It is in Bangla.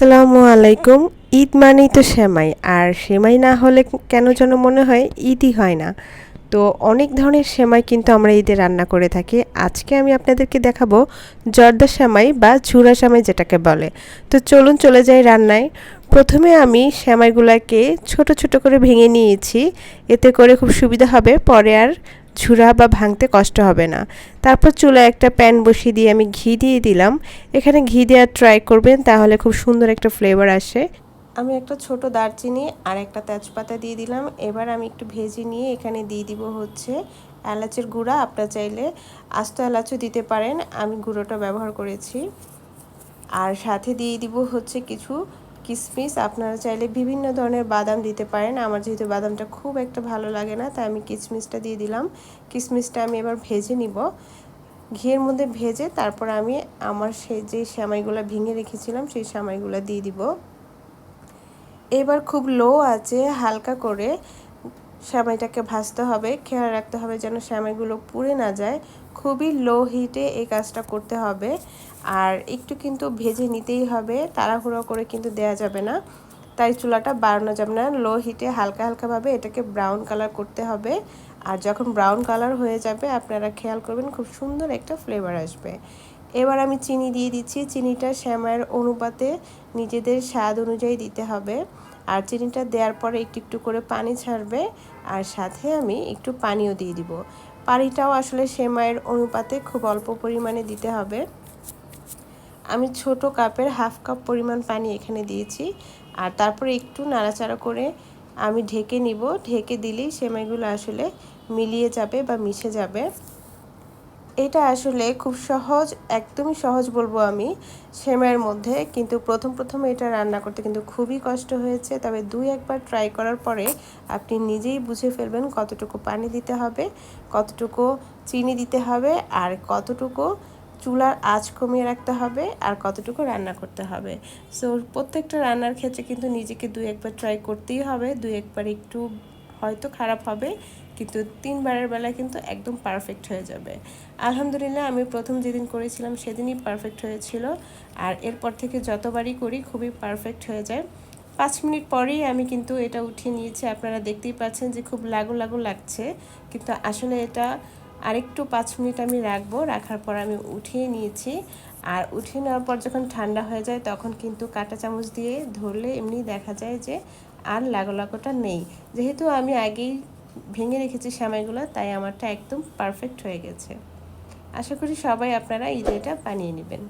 আসসালামু আলাইকুম। ঈদ মানেই তো সেমাই। আর সেমাই না হলে কেন যেন মনে হয় ঈদই হয় না। তো অনেক ধরনের সেমাই কিন্তু আমরা ঈদে রান্না করে থাকি। আজকে আমি আপনাদেরকে দেখাবো জর্দা সেমাই বা ঝুরা সেমাই যেটাকে বলে। তো চলুন চলে যাই রান্নায়। প্রথমে আমি সেমাইগুলোকে ছোট ছোট করে ভেঙে নিয়েছি। এতে করে খুব সুবিধা হবে। পরে আর ঝুরা বা ভাঙতে কষ্ট হবে না। তারপর চুলায় একটা প্যান বসিয়ে দিয়ে আমি ঘি দিয়ে দিলাম। এখানে ঘি দেওয়ার ট্রাই করবেন, তাহলে খুব সুন্দর একটা ফ্লেভার আসে। আমি একটা ছোট দারচিনি আর একটা তেজপাতা দিয়ে দিলাম। এবার আমি একটু ভেজে নিয়ে এখানে দিয়ে দিব হচ্ছে এলাচের গুঁড়া। আপনার চাইলে আস্ত এলাচও দিতে পারেন। আমি গুঁড়োটা ব্যবহার করেছি। আর সাথে দিয়ে দিব হচ্ছে কিছু কিশমিশ আপনারা চাইলে বিভিন্ন ধরনের বাদাম দিতে পারেন। আমার যেহেতু বাদামটা খুব একটা ভালো লাগে না, তাই আমি কিসমিসটা দিয়ে দিলাম। কিসমিসটা আমি এবার ভেজে নিব। ঘিয়ের মধ্যে ভেজে তারপর আমি আমার সে, যে সেমাইগুলো ভেঙে রেখেছিলাম, সেই সেমাইগুলো দিয়ে দিব। এবার খুব লো আছে, হালকা করে সেমাইটাকে ভাজতে হবে, খেয়াল রাখতে হবে যেন সেমাইগুলো পুড়ে না যায়। খুবই লো হিটে এই কাজটা করতে হবে। আর একটু কিন্তু ভেজে নিতেই হবে, তাড়াহুড়ো করে কিন্তু দেয়া যাবে না। তাই চুলাটা বাড়ানো যাবে না লো হিটে হালকা হালকাভাবে এটাকে ব্রাউন কালার করতে হবে। আর যখন ব্রাউন কালার হয়ে যাবে, আপনারা খেয়াল করবেন খুব সুন্দর একটা ফ্লেভার আসবে। এবার আমি চিনি দিয়ে দিচ্ছি। চিনিটা শ্যামার অনুপাতে নিজেদের স্বাদ অনুযায়ী দিতে হবে। আর চিনিটা দেওয়ার পরে একটু একটু করে পানি ছাড়বে। আর সাথে আমি একটু পানিও দিয়ে দিব। পানিটাও আসলে সেমাইয়ের অনুপাতে খুব অল্প পরিমাণে দিতে হবে। আমি ছোট কাপের হাফ কাপ পরিমাণ পানি এখানে দিয়েছি। আর তারপরে একটু নাড়াচাড়া করে আমি ঢেকে নিব। ঢেকে দিলেই সেমাইগুলো আসলে মিলিয়ে যাবে বা মিশে যাবে। এটা আসলে খুব সহজ, একদমই সহজ বলব আমি সেমাইয়ের মধ্যে। কিন্তু প্রথম প্রথম এটা রান্না করতে কিন্তু খুবই কষ্ট হয়েছে। তবে দুই, একবার ট্রাই করার পরে আপনি নিজেই বুঝে ফেলবেন কতটুকু পানি দিতে হবে, কতটুকু চিনি দিতে হবে, আর কতটুকু চুলার আঁচ কমিয়ে রাখতে হবে, আর কতটুকু রান্না করতে হবে। সো প্রত্যেকটা রান্নার ক্ষেত্রে কিন্তু নিজেকে দুই, একবার ট্রাই করতেই হবে। দুই, একবার একটু হয়তো খারাপ হবে, কিন্তু তিনবারের বেলায় কিন্তু একদম পারফেক্ট হয়ে যাবে। আলহামদুলিল্লাহ, আমি প্রথম যেদিন করেছিলাম সেদিনই পারফেক্ট হয়েছিল। আর এরপর থেকে যতবারই করি, খুবই পারফেক্ট হয়ে যায়। পাঁচ মিনিট পরেই আমি কিন্তু এটা উঠিয়ে নিয়েছি। আপনারা দেখতেই পাচ্ছেন যে খুব লাগু লাগু লাগছে। কিন্তু আসলে এটা আরেকটু পাঁচ মিনিট আমি রাখব। রাখার পর আমি উঠিয়ে নিয়েছি। আর উঠিয়ে নেওয়ার পর যখন ঠান্ডা হয়ে যায়, তখন কিন্তু কাঁটা চামচ দিয়ে ধরলে এমনি দেখা যায় যে আর লাগো লাগোটা নেই। যেহেতু আমি আগেই ভেঙে রেখেছি সেমাইগুলো, তাই আমারটা একদম পারফেক্ট হয়ে গেছে। আশা করি সবাই আপনারা এই বানিয়ে নেবেন।